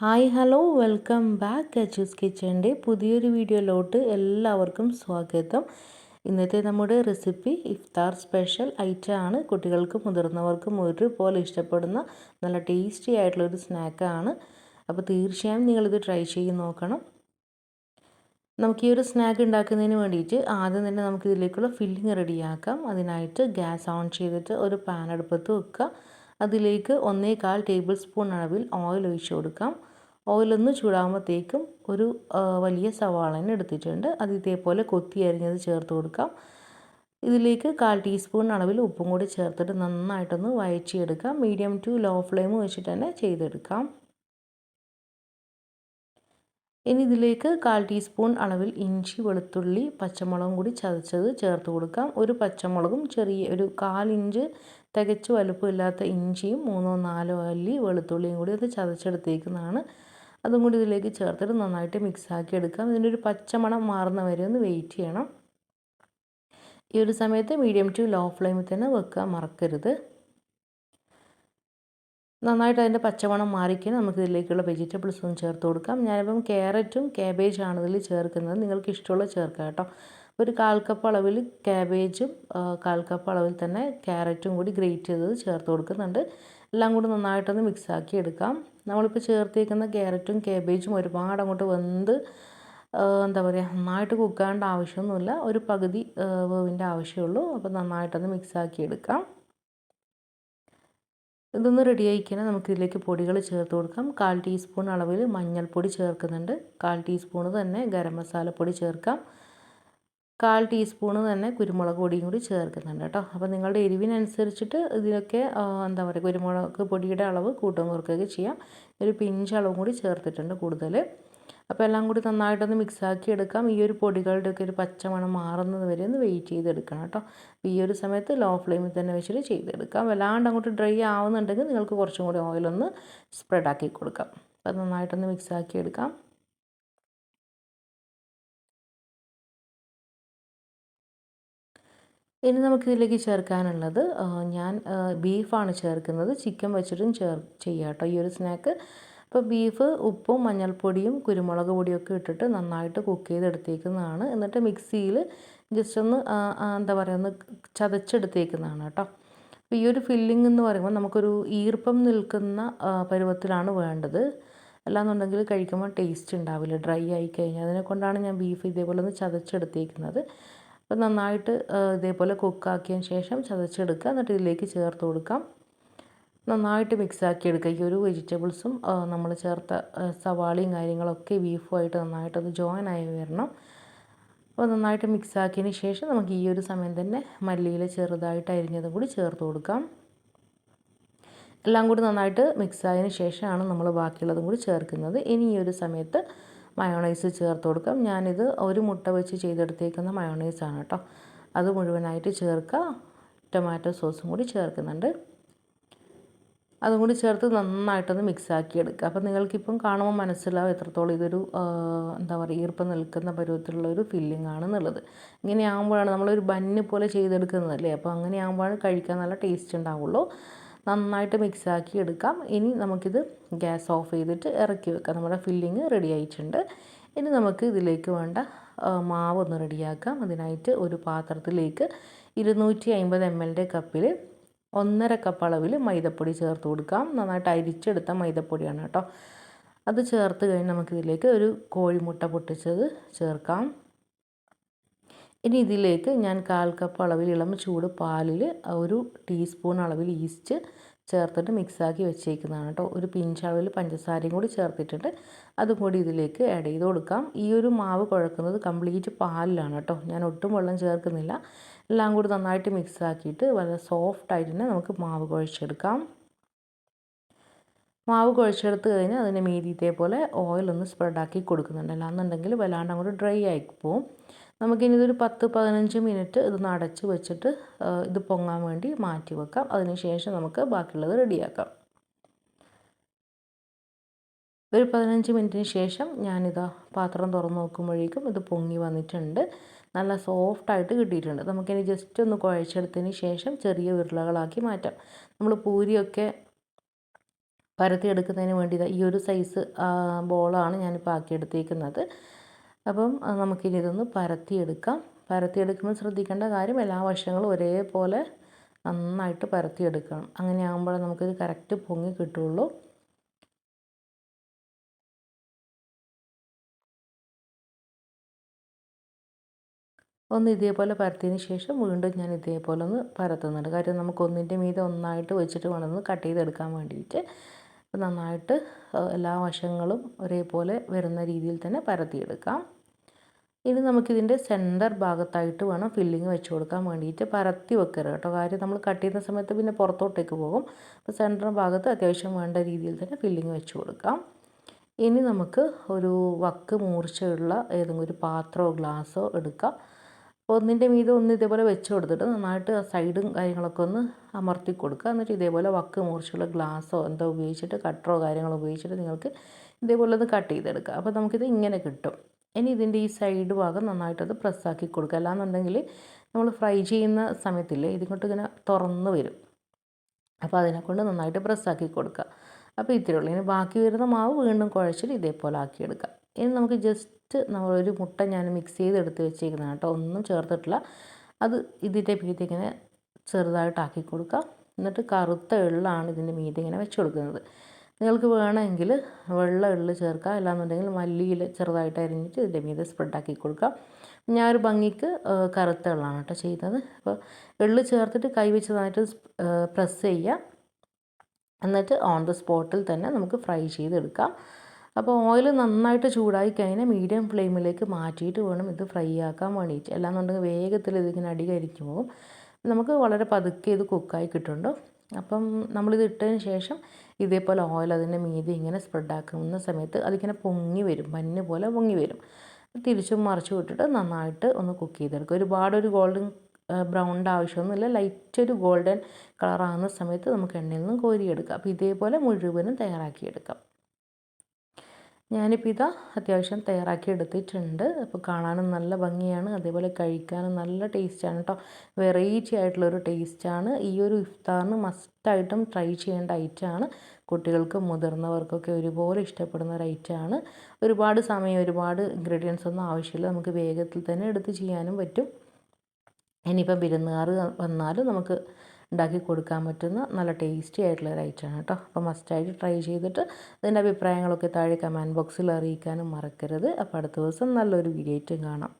Hi hello welcome back Achus കിച്ചന്റെ പുതിയൊരു വീഡിയോയിലോട്ട് എല്ലാവർക്കും സ്വാഗതം. ഇന്നത്തെ നമ്മുടെ റെസിപ്പി ഇഫ്താർ സ്പെഷ്യൽ ഐറ്റം ആണ് കുട്ടികൾക്കും മുതിർന്നവർക്കും ഒരുപോലെ ഇഷ്ടപ്പെടുന്ന നല്ല ടേസ്റ്റി ആയിട്ടുള്ളൊരു സ്നാക്കാണ്. അപ്പോൾ തീർച്ചയായും നിങ്ങളിത് ട്രൈ ചെയ്ത് നോക്കണം. നമുക്ക് ഈ ഒരു സ്നാക്ക് ഉണ്ടാക്കുന്നതിന് വേണ്ടിയിട്ട് ആദ്യം തന്നെ നമുക്ക് ഇതിലേക്കുള്ള ഫില്ലിങ് റെഡിയാക്കാം. അതിനായിട്ട് ഗ്യാസ് ഓൺ ചെയ്തിട്ട് ഒരു പാൻ അടുപ്പത്ത് വെക്കുക. അതിലേക്ക് ഒന്നേകാൽ ടേബിൾ സ്പൂൺ അളവിൽ ഓയിൽ ഒഴിച്ചു കൊടുക്കാം. ഓയിലൊന്ന് ചൂടാകുമ്പോഴത്തേക്കും ഒരു വലിയ സവാളനെ എടുത്തിട്ടുണ്ട്. അത് ഇതേപോലെ കൊത്തി അരിഞ്ഞത് ചേർത്ത് കൊടുക്കാം. ഇതിലേക്ക് കാൽ ടീസ്പൂൺ അളവിൽ ഉപ്പും കൂടി ചേർത്തിട്ട് നന്നായിട്ടൊന്ന് വയറ്റിയെടുക്കാം മീഡിയം ടു ലോ ഫ്ലെയിം വെച്ചിട്ട് തന്നെ ചെയ്തെടുക്കാം. ഇനി ഇതിലേക്ക് കാൽ ടീസ്പൂൺ അളവിൽ ഇഞ്ചി വെളുത്തുള്ളി പച്ചമുളകും കൂടി ചതച്ചത് ചേർത്ത് കൊടുക്കാം. ഒരു പച്ചമുളകും ചെറിയ ഒരു കാലിഞ്ച് തികച്ചു വലുപ്പമില്ലാത്ത ഇഞ്ചിയും മൂന്നോ നാലോ അല്ലി വെളുത്തുള്ളിയും കൂടി അത് ചതച്ചെടുത്തേക്കുന്നതാണ്. അതും കൂടി ഇതിലേക്ക് ചേർത്തിട്ട് നന്നായിട്ട് മിക്സാക്കി എടുക്കാം. ഇതിന്റെ ഒരു പച്ചമണം മാറുന്ന വരെ ഒന്ന് വെയിറ്റ് ചെയ്യണം. ഈ ഒരു സമയത്ത് മീഡിയം ടു ലോ ഫ്ലെയിമിൽ തന്നെ വെക്കുക മറക്കരുത്. നന്നായിട്ട് അതിന്റെ പച്ചമണം മാറിക്കാൻ നമുക്ക് ഇതിലേക്കുള്ള വെജിറ്റബിൾസ് ഒന്ന് ചേർത്ത് കൊടുക്കാം. ഞാനിപ്പം ക്യാരറ്റും ക്യാബേജാണ് ഇതിൽ ചേർക്കുന്നത്. നിങ്ങൾക്ക് ഇഷ്ടമുള്ള ചേർക്കാം കേട്ടോ. ഒരു കാൽ കപ്പ് അളവിൽ ക്യാബേജും കാൽ കപ്പ് അളവിൽ തന്നെ ക്യാരറ്റും കൂടി ഗ്രേറ്റ് ചെയ്തത് ചേർത്ത് കൊടുക്കുന്നുണ്ട്. എല്ലാം കൂടി നന്നായിട്ടൊന്ന് മിക്സാക്കി എടുക്കാം. നമ്മളിപ്പോൾ ചേർത്തിരിക്കുന്ന ക്യാരറ്റും ക്യാബേജും ഒരുപാട് അങ്ങോട്ട് വെന്ത് എന്താ പറയുക നന്നായിട്ട് കുക്കാണ്ട് ആവശ്യമൊന്നുമില്ല. ഒരു പകുതി വേവിന്റെ ആവശ്യമുള്ളൂ. അപ്പോൾ നന്നായിട്ടൊന്ന് മിക്സാക്കി എടുക്കാം. ഇതൊന്ന് റെഡി ആയിക്കാൻ നമുക്ക് ഇതിലേക്ക് പൊടികൾ ചേർത്ത് കൊടുക്കാം. കാൽ ടീസ്പൂൺ അളവിൽ മഞ്ഞൾപ്പൊടി ചേർക്കുന്നുണ്ട്. കാൽ ടീസ്പൂൺ തന്നെ ഗരം മസാലപ്പൊടി ചേർക്കാം. കാൽ ടീസ്പൂണ് തന്നെ കുരുമുളക് പൊടിയും കൂടി ചേർക്കുന്നുണ്ട് കേട്ടോ. അപ്പോൾ നിങ്ങളുടെ എരിവിനനുസരിച്ചിട്ട് ഇതിനൊക്കെ എന്താ പറയുക കുരുമുളക് പൊടിയുടെ അളവ് കൂട്ടം കുറക്കുകയൊക്കെ ചെയ്യാം. ഒരു പിഞ്ച് അളവും കൂടി ചേർത്തിട്ടുണ്ട് കൂടുതൽ. അപ്പോൾ എല്ലാം കൂടി നന്നായിട്ടൊന്ന് മിക്സാക്കി എടുക്കാം. ഈ ഒരു പൊടികളുടെ ഒക്കെ ഒരു പച്ചമണം മാറുന്നത് വരെ ഒന്ന് വെയിറ്റ് ചെയ്തെടുക്കണം കേട്ടോ. ഈ ഒരു സമയത്ത് ലോ ഫ്ലെയിമിൽ തന്നെ വെച്ചിട്ട് ചെയ്തെടുക്കാം. വല്ലാണ്ട് അങ്ങോട്ട് ഡ്രൈ ആവുന്നുണ്ടെങ്കിൽ നിങ്ങൾക്ക് കുറച്ചും കൂടി ഓയിലൊന്ന് സ്പ്രെഡാക്കി കൊടുക്കാം. അപ്പോൾ നന്നായിട്ടൊന്ന് മിക്സാക്കി എടുക്കാം. ഇനി നമുക്കിതിലേക്ക് ചേർക്കാനുള്ളത് ഞാൻ ബീഫാണ് ചേർക്കുന്നത്. ചിക്കൻ വെച്ചിട്ടും ചേർ ചെയ്യാം കേട്ടോ ഈ ഒരു സ്നാക്ക്. അപ്പോൾ ബീഫ് ഉപ്പും മഞ്ഞൾപ്പൊടിയും കുരുമുളക് പൊടിയൊക്കെ ഇട്ടിട്ട് നന്നായിട്ട് കുക്ക് ചെയ്തെടുത്തേക്കുന്നതാണ്. എന്നിട്ട് മിക്സിയിൽ ജസ്റ്റ് ഒന്ന് എന്താ പറയുക ഒന്ന് ചതച്ചെടുത്തേക്കുന്നതാണ് കേട്ടോ. അപ്പോൾ ഈ ഒരു ഫില്ലിംഗ് എന്ന് പറയുമ്പോൾ നമുക്കൊരു ഈർപ്പം നിൽക്കുന്ന പരുവത്തിലാണ് വേണ്ടത്. അല്ലാന്നുണ്ടെങ്കിൽ കഴിക്കുമ്പോൾ ടേസ്റ്റ് ഉണ്ടാവില്ല ഡ്രൈ ആയി കഴിഞ്ഞാൽ. അതിനെ കൊണ്ടാണ് ഞാൻ ബീഫ് ഇതേപോലെ ഒന്ന് ചതച്ചെടുത്തേക്കുന്നത്. അപ്പോൾ നന്നായിട്ട് ഇതേപോലെ കുക്കാക്കിയതിന് ശേഷം ചതച്ചെടുക്കുക. എന്നിട്ട് ഇതിലേക്ക് ചേർത്ത് കൊടുക്കാം. നന്നായിട്ട് മിക്സാക്കി എടുക്കുക ഈ ഒരു വെജിറ്റബിൾസും നമ്മൾ ചേർത്ത സവാളയും കാര്യങ്ങളൊക്കെ ബീഫുമായിട്ട് അത് ജോയിൻ ആയി വരണം. അപ്പോൾ നന്നായിട്ട് മിക്സാക്കിയതിന് ശേഷം നമുക്ക് ഈ ഒരു സമയം തന്നെ മല്ലിയിൽ ചെറുതായിട്ട് അരിഞ്ഞതും കൂടി ചേർത്ത് കൊടുക്കാം. എല്ലാം കൂടി നന്നായിട്ട് മിക്സായതിന് ശേഷമാണ് നമ്മൾ ബാക്കിയുള്ളതും കൂടി ചേർക്കുന്നത്. ഇനി ഈ ഒരു സമയത്ത് മയോണൈസ് ചേർത്ത് കൊടുക്കാം. ഞാനിത് ഒരു മുട്ട വെച്ച് ചെയ്തെടുത്തേക്കുന്ന മയോണൈസാണ് കേട്ടോ. അത് മുഴുവനായിട്ട് ചേർക്കുക. ടൊമാറ്റോ സോസും കൂടി ചേർക്കുന്നുണ്ട്. അതും കൂടി ചേർത്ത് നന്നായിട്ടൊന്ന് മിക്സാക്കി എടുക്കുക. അപ്പോൾ നിങ്ങൾക്കിപ്പം കാണുമ്പോൾ മനസ്സിലാവും എത്രത്തോളം ഇതൊരു എന്താ പറയുക ഈർപ്പം നിൽക്കുന്ന പരുവത്തിലുള്ള ഒരു ഫില്ലിംഗ് ആണെന്നുള്ളത് ഇങ്ങനെ ആകുമ്പോഴാണ് നമ്മളൊരു ബന്ന് പോലെ ചെയ്തെടുക്കുന്നതല്ലേ? അപ്പോൾ അങ്ങനെ ആകുമ്പോഴാണ് കഴിക്കാൻ നല്ല ടേസ്റ്റ് ഉണ്ടാവുള്ളൂ. നന്നായിട്ട് മിക്സാക്കി എടുക്കാം. ഇനി നമുക്കിത് ഗ്യാസ് ഓഫ് ചെയ്തിട്ട് ഇറക്കി വെക്കാം. നമ്മുടെ ഫില്ലിങ് റെഡി ആയിട്ടുണ്ട്. ഇനി നമുക്ക് ഇതിലേക്ക് വേണ്ട മാവ് ഒന്ന് റെഡിയാക്കാം അതിനായിട്ട് ഒരു പാത്രത്തിലേക്ക് ഇരുന്നൂറ്റി അൻപത് എം എല്ലിന്റെ കപ്പിൽ ഒന്നര കപ്പ് അളവിൽ മൈദപ്പൊടി ചേർത്ത് കൊടുക്കാം. നന്നായിട്ട് അരിച്ചെടുത്ത മൈദപ്പൊടിയാണ് കേട്ടോ. അത് ചേർത്ത് കഴിഞ്ഞ് നമുക്കിതിലേക്ക് ഒരു കോഴിമുട്ട പൊട്ടിച്ചത് ചേർക്കാം. ഇനി ഇതിലേക്ക് ഞാൻ കാൽ കപ്പ് അളവിൽ ഇളം ചൂട് പാലിൽ ഒരു ടീസ്പൂൺ അളവിൽ ഈസ്റ്റ് ചേർത്തിട്ട് മിക്സാക്കി വെച്ചേക്കുന്നതാണ് കേട്ടോ. ഒരു പിഞ്ചളവിൽ പഞ്ചസാരയും കൂടി ചേർത്തിട്ടുണ്ട്. അതും കൂടി ഇതിലേക്ക് ആഡ് ചെയ്ത് കൊടുക്കാം. ഈ ഒരു മാവ് കുഴക്കുന്നത് കംപ്ലീറ്റ് പാലിലാണ് കേട്ടോ. ഞാൻ ഒട്ടും വെള്ളം ചേർക്കുന്നില്ല. എല്ലാം കൂടി നന്നായിട്ട് മിക്സാക്കിയിട്ട് വളരെ സോഫ്റ്റായിട്ട് തന്നെ നമുക്ക് മാവ് കുഴച്ചെടുക്കാം. മാവ് കുഴച്ചെടുത്ത് കഴിഞ്ഞാൽ അതിന്റെ മീതി ഇതേപോലെ ഓയിലൊന്ന് സ്പ്രെഡാക്കി കൊടുക്കുന്നുണ്ട്. അല്ലാന്നുണ്ടെങ്കിൽ വല്ലാണ്ട് അങ്ങോട്ട് ഡ്രൈ ആയി പോവും നമുക്കിനി ഇതൊരു പത്ത് പതിനഞ്ച് മിനിറ്റ് ഇത് അടച്ച് വെച്ചിട്ട് ഇത് പൊങ്ങാൻ വേണ്ടി മാറ്റി വെക്കാം. അതിനുശേഷം നമുക്ക് ബാക്കിയുള്ളത് റെഡിയാക്കാം. ഒരു പതിനഞ്ച് മിനിറ്റിന് ശേഷം ഞാനിതാ പാത്രം തുറന്ന് നോക്കുമ്പോഴേക്കും ഇത് പൊങ്ങി വന്നിട്ടുണ്ട്. നല്ല സോഫ്റ്റായിട്ട് കിട്ടിയിട്ടുണ്ട്. നമുക്കിനി ജസ്റ്റ് ഒന്ന് കുഴച്ചെടുത്തതിന് ശേഷം ചെറിയ ഉരുളകളാക്കി മാറ്റാം. നമ്മൾ പൂരിയൊക്കെ പരത്തിയെടുക്കുന്നതിന് വേണ്ടി ഈ ഒരു സൈസ് ബോളാണ് ഞാനിപ്പോൾ ആക്കിയെടുത്തേക്കുന്നത്. അപ്പം നമുക്കിനി ഇതൊന്ന് പരത്തിയെടുക്കാം. പരത്തിയെടുക്കുമ്പോൾ ശ്രദ്ധിക്കേണ്ട കാര്യം എല്ലാ വശങ്ങളും ഒരേപോലെ നന്നായിട്ട് പരത്തിയെടുക്കണം. അങ്ങനെ ആകുമ്പോഴേ നമുക്കിത് കറക്റ്റ് പൊങ്ങി കിട്ടുള്ളൂ. ഒന്ന് ഇതേപോലെ പരത്തിയതിന് ശേഷം വീണ്ടും ഞാൻ ഇതേപോലെ ഒന്ന് പരത്തുന്നുണ്ട്. കാര്യം നമുക്ക് ഒന്നിന്റെ മീതെ ഒന്നായിട്ട് വെച്ചിട്ട് വേണം ഒന്ന് കട്ട് ചെയ്തെടുക്കാൻ വേണ്ടിയിട്ട്. നന്നായിട്ട് എല്ലാ വശങ്ങളും ഒരേപോലെ വരുന്ന രീതിയിൽ തന്നെ പരത്തിയെടുക്കാം. ഇനി നമുക്കിതിന്റെ സെന്റർ ഭാഗത്തായിട്ട് വേണം ഫില്ലിങ് വെച്ച് കൊടുക്കാൻ വേണ്ടിയിട്ട് പരത്തി വെക്കരുത് കേട്ടോ. കാര്യം നമ്മൾ കട്ട് ചെയ്യുന്ന സമയത്ത് പിന്നെ പുറത്തോട്ടേക്ക് പോകും. അപ്പോൾ സെന്റർ ഭാഗത്ത് അത്യാവശ്യം വേണ്ട രീതിയിൽ തന്നെ ഫില്ലിങ് വെച്ച് കൊടുക്കാം. ഇനി നമുക്ക് ഒരു വക്ക് മൂർച്ചയുള്ള ഏതെങ്കിലും ഒരു പാത്രമോ ഗ്ലാസ്സോ എടുക്കാം. ഒന്നിന്റെ മീതെ ഒന്ന് ഇതേപോലെ വെച്ച് കൊടുത്തിട്ട് നന്നായിട്ട് സൈഡും കാര്യങ്ങളൊക്കെ ഒന്ന് അമർത്തി കൊടുക്കുക. എന്നിട്ട് ഇതേപോലെ വക്ക് മൂർച്ചയുള്ള ഗ്ലാസ്സോ എന്തോ ഉപയോഗിച്ചിട്ട് കട്ടറോ കാര്യങ്ങളോ ഉപയോഗിച്ചിട്ട് നിങ്ങൾക്ക് ഇതേപോലെ ഒന്ന് കട്ട് ചെയ്തെടുക്കുക അപ്പോൾ നമുക്കിത് ഇങ്ങനെ കിട്ടും. ഇനി ഇതിന്റെ ഈ സൈഡ് ഭാഗം നന്നായിട്ടത് പ്രസ്സാക്കി കൊടുക്കുക. അല്ലാന്നുണ്ടെങ്കിൽ നമ്മൾ ഫ്രൈ ചെയ്യുന്ന സമയത്തില്ലേ ഇതിങ്ങോട്ട് ഇങ്ങനെ തുറന്ന് വരും. അപ്പോൾ അതിനെക്കൊണ്ട് നന്നായിട്ട് പ്രസ്സാക്കി കൊടുക്കുക. അപ്പോൾ ഇത്രയുള്ളൂ ഇനി ബാക്കി വരുന്ന മാവ് വീണ്ടും കുഴച്ചിട്ട് ഇതേപോലെ ആക്കിയെടുക്കുക. ഇനി നമുക്ക് ജസ്റ്റ് നമ്മളൊരു മുട്ട ഞാൻ മിക്സ് ചെയ്ത് എടുത്ത് വെച്ചേക്കുന്നതാണ് കേട്ടോ. ഒന്നും ചേർത്തിട്ടില്ല. അത് ഇതിന്റെ മീതെ ഇങ്ങനെ ചെറുതായിട്ട് ആക്കി കൊടുക്കുക. എന്നിട്ട് കറുത്ത എള്ളാണ് ഇതിന്റെ മീതെ ഇങ്ങനെ വെച്ച് കൊടുക്കുന്നത്. നിങ്ങൾക്ക് വേണമെങ്കിൽ വെള്ള എള്ള് ചേർക്കാം. അല്ലാന്നുണ്ടെങ്കിൽ മല്ലിയിൽ ചെറുതായിട്ട് അരിഞ്ഞിട്ട് ഇതിന്റെ മീതെ സ്പ്രെഡാക്കി കൊടുക്കാം. ഞാൻ ഒരു ഭംഗിക്ക് കറുത്ത എള്ളാണ് കേട്ടോ ചെയ്യുന്നത് അപ്പോൾ എള്ളു ചേർത്തിട്ട് കൈ വെച്ച് നന്നായിട്ട് പ്രസ് ചെയ്യുക. എന്നിട്ട് ഓൺ ദ സ്പോട്ടിൽ തന്നെ നമുക്ക് ഫ്രൈ ചെയ്തെടുക്കാം. അപ്പോൾ ഓയിൽ നന്നായിട്ട് ചൂടായി കഴിഞ്ഞാൽ മീഡിയം ഫ്ലെയിമിലേക്ക് മാറ്റിയിട്ട് വേണം ഇത് ഫ്രൈ ആക്കാൻ വേണ്ടിയിട്ട്. അല്ലാന്നുണ്ടെങ്കിൽ വേഗത്തിൽ ഇതിങ്ങനെ അടി കരിക്കും പോകും. നമുക്ക് വളരെ പതുക്കെ ഇത് കുക്കായി കിട്ടുന്നുണ്ട് അപ്പം നമ്മളിത് ഇട്ടതിന് ശേഷം ഇതേപോലെ ഓയിൽ അതിന്റെ മീതി ഇങ്ങനെ സ്പ്രെഡ് ആക്കുന്ന സമയത്ത് അതിങ്ങനെ പൊങ്ങി വരും മഞ്ഞ് പോലെ പൊങ്ങി വരും. തിരിച്ചും മറിച്ചും ഇട്ടിട്ട് നന്നായിട്ട് ഒന്ന് കുക്ക് ചെയ്തെടുക്കുക. ഒരുപാട് ഒരു ഗോൾഡൻ ബ്രൗണിന്റെ ആവശ്യമൊന്നുമില്ല. ലൈറ്റ് ഒരു ഗോൾഡൻ കളറാകുന്ന സമയത്ത് നമുക്ക് എണ്ണയിൽ നിന്നും കോരിയെടുക്കാം. അപ്പോൾ ഇതേപോലെ മുഴുവനും തയ്യാറാക്കിയെടുക്കാം. ഞാനിപ്പോൾ ഇതാ അത്യാവശ്യം തയ്യാറാക്കി എടുത്തിട്ടുണ്ട്. അപ്പോൾ കാണാനും നല്ല ഭംഗിയാണ്. അതേപോലെ കഴിക്കാനും നല്ല ടേസ്റ്റാണ് കേട്ടോ വെറൈറ്റി ആയിട്ടുള്ളൊരു ടേസ്റ്റാണ്. ഈ ഒരു ഇഫ്താറിന് മസ്റ്റായിട്ടും ട്രൈ ചെയ്യേണ്ട ഐറ്റമാണ്. കുട്ടികൾക്കും മുതിർന്നവർക്കൊക്കെ ഒരുപോലെ ഇഷ്ടപ്പെടുന്ന ഒരു ഐറ്റമാണ്. ഒരുപാട് സമയം ഒരുപാട് ഇൻഗ്രീഡിയൻസ് ഒന്നും ആവശ്യമില്ല. നമുക്ക് വേഗത്തിൽ തന്നെ എടുത്ത് ചെയ്യാനും പറ്റും. ഇനിയിപ്പോൾ വിരുന്നുകാർ വന്നാലും നമുക്ക് ഉണ്ടാക്കി കൊടുക്കാൻ പറ്റുന്ന നല്ല ടേസ്റ്റി ആയിട്ടുള്ള ഒരു ഐറ്റമാണ് കേട്ടോ. അപ്പോൾ മസ്റ്റായിട്ട് ട്രൈ ചെയ്തിട്ട് അതിന്റെ അഭിപ്രായങ്ങളൊക്കെ താഴെ കമന്റ് ബോക്സിൽ അറിയിക്കാനും മറക്കരുത്. അപ്പോൾ അടുത്ത ദിവസം നല്ലൊരു വീഡിയോ കാണാം.